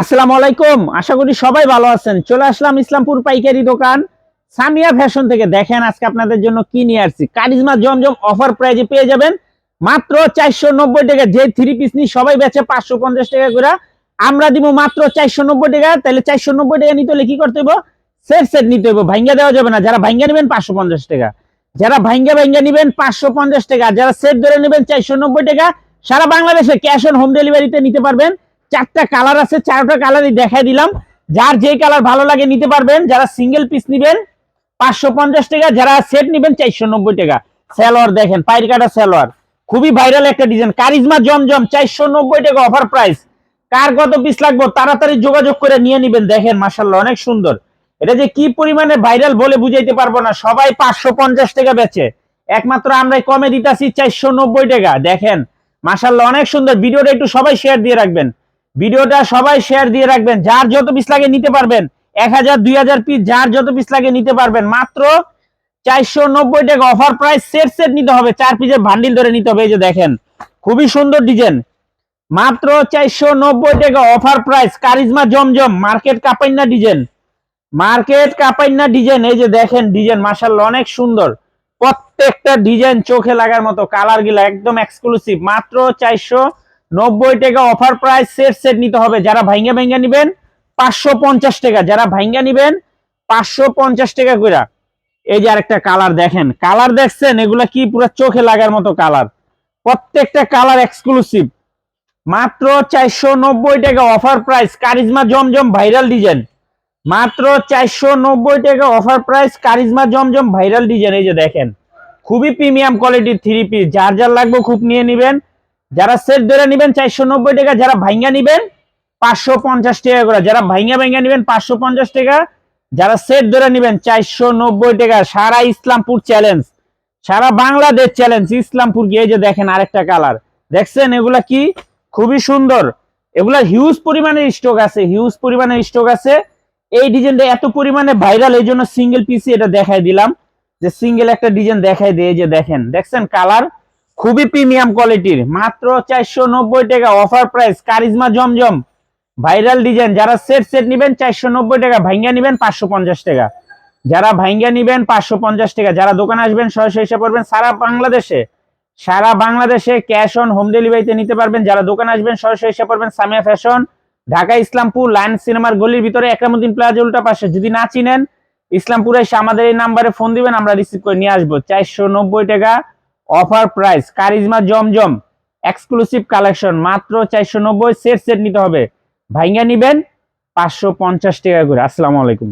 আসসালামু আলাইকুম। আশা করি সবাই ভালো আছেন। চলে আসলাম ইসলামপুর পাইকারি দোকান। সামিয়া ফ্যাশন থেকে দেখেন আজকে আপনাদের জন্য কি নিয়ে আসছি। কারিজমা জমজম অফার প্রাইজে পেয়ে যাবেন মাত্র চারশো নব্বই টাকা। যে থ্রি পিস নিয়ে সবাই বেচে পাঁচশো পঞ্চাশ টাকা করে, আমরা দিব মাত্র চারশো নব্বই টাকা। তাহলে চারশো নব্বই টাকা নিতে হলে কি করতে হইব? সেট সেট নিতে হইব। ভাঙ্গা দেওয়া যাবে না। যারা ভাঙ্গা নেবেন পাঁচশো পঞ্চাশ টাকা। যারা ভাঙ্গা ভাঙ্গা নেবেন পাঁচশো পঞ্চাশ টাকা। যারা সেট ধরে নেবেন চারশো নব্বই টাকা, সারা বাংলাদেশে ক্যাশ অন হোম ডেলিভারিতে নিতে পারবেন। চারটা কালার আছে, চারটা কালারই দেখাই দিলাম। যার যে কালার ভালো লাগে নিতে পারবেন, যারা সিঙ্গেল পিস নিবেন, পাঁচশো পঞ্চাশ টাকা, যারা সেট নিবেন, চারশো নব্বই টাকা। সালোয়ার দেখেন পাইর কাটা সালোয়ার। খুবই ভাইরাল একটা ডিজাইন কারিজমা জমজম, চারশো নব্বই টাকা অফার প্রাইস কার কত পিস লাগবে, তাড়াতাড়ি যোগাযোগ করে নিয়ে নিবেন। দেখেন মাসাল্লাহ অনেক সুন্দর। এটা যে কি পরিমাণে ভাইরাল বলে বুঝাইতে পারব না। সবাই পাঁচশো পঞ্চাশ টাকা বেচে। একমাত্র আমরা কমে দিতাছি, চারশো নব্বই টাকা। দেখেন মাসাল্লাহ অনেক সুন্দর। ভিডিওটা একটু সবাই শেয়ার দিয়ে রাখবেন। ভিডিওটা সবাই শেয়ার দিয়ে রাখবেন। যার যত পিস লাগে নিতে পারবেন। এক হাজার, দুই হাজার পিস যার যত পিস লাগে নিতে পারবেন। মাত্র চারশো নব্বই টাকা অফার প্রাইস সেট সেট নিতে হবে। চার পিসের ভান্ডিল ধরে নিতে হবে। এই যে দেখেন, খুবই সুন্দর ডিজাইন মাত্র চারশো নব্বই টাকা offer price charisma Zamzam, market কাপাইনা design market কাপাইনা ডিজাইন এই যে দেখেন ডিজাইন মার্শাল্লাহ অনেক সুন্দর। প্রত্যেকটা ডিজাইন চোখে লাগার মতো। কালারগুলা একদম এক্সক্লুসিভ মাত্র চারশো নব্বই টাকা অফার প্রাইস সেট সেট নিতে হবে। যারা ভাইঙ্গা ভাইঙ্গা নিবেন, পাঁচশো পঞ্চাশ টাকা। যারা ভাইঙ্গা নিবেন, পাঁচশো পঞ্চাশ টাকা করে এই যে আরেকটা কালার দেখেন। কালার দেখছেন? এগুলা কি পুরো চোখে লাগার মতো কালার প্রত্যেকটা কালার এক্সক্লুসিভ মাত্র চারশো নব্বই টাকা offer price charisma Zamzam viral design মাত্র চারশো নব্বই টাকা offer price charisma Zamzam viral design এই যে দেখেন। খুবই প্রিমিয়াম কোয়ালিটির থ্রি পিস যার যার লাগবে খুব নিয়ে নিবেন। যারা সেট ধরে নিবেন চারশো নব্বই টাকা, যারা ভাইঙ্গা নিবেন পাঁচশো পঞ্চাশ টাকা করে। যারা ভাইঙ্গা ভাইঙ্গা নিবেন পাঁচশো পঞ্চাশ টাকা, যারা সেট ধরে নিবেন চারশো নব্বই টাকা। সারা ইসলামপুর চ্যালেঞ্জ সারা বাংলাদেশ চ্যালেঞ্জ ইসলামপুর গিয়ে যে দেখেন আরেকটা কালার দেখছেন এগুলা কি? খুবই সুন্দর। এগুলা হিউজ পরিমাণের স্টক আছে হিউজ পরিমাণের স্টক আছে। এই ডিজাইনটা এত পরিমাণে ভাইরাল এই জন্য সিঙ্গেল পিসি এটা দেখাই দিলাম। যে সিঙ্গেল একটা ডিজাইন দেখাই দিয়ে যে দেখেন। দেখছেন কালার খুবই প্রিমিয়াম কোয়ালিটির, মাত্র চারশো নব্বই টাকা offer price charisma Zamzam viral design যারা সেট সেট নিবেন চারশো নব্বই টাকা ভাইঙ্গা নিবেন পাঁচশো পঞ্চাশ টাকা। যারা ভাইঙ্গা নিবেন পাঁচশো পঞ্চাশ টাকা, যারা দোকানে আসবেন সরাসরি এসে পড়বেন সারা বাংলাদেশে। সারা বাংলাদেশে ক্যাশ অন হোম ডেলিভারিতে নিতে পারবেন। যারা দোকানে আসবেন সরাসরি এসে পড়বেন সামিয়া ফ্যাশন ঢাকা, ইসলামপুর লায়ন সিনেমার গলির ভিতরে, একরামুদ্দিন প্লাজা উল্টা পাশে। যদি না চিনেন, ইসলামপুরে এসে আমাদের এই নাম্বারে ফোন দিবেন, আমরা রিসিভ করে নিয়ে আসব। চারশো নব্বই টাকা offer price, charisma Zamzam exclusive collection মাত্র চারশো নব্বই সেট সেট নিতে হবে। ভাইঙ্গা নিবেন পাঁচশো পঞ্চাশ টাকা করে। আসসালামু আলাইকুম।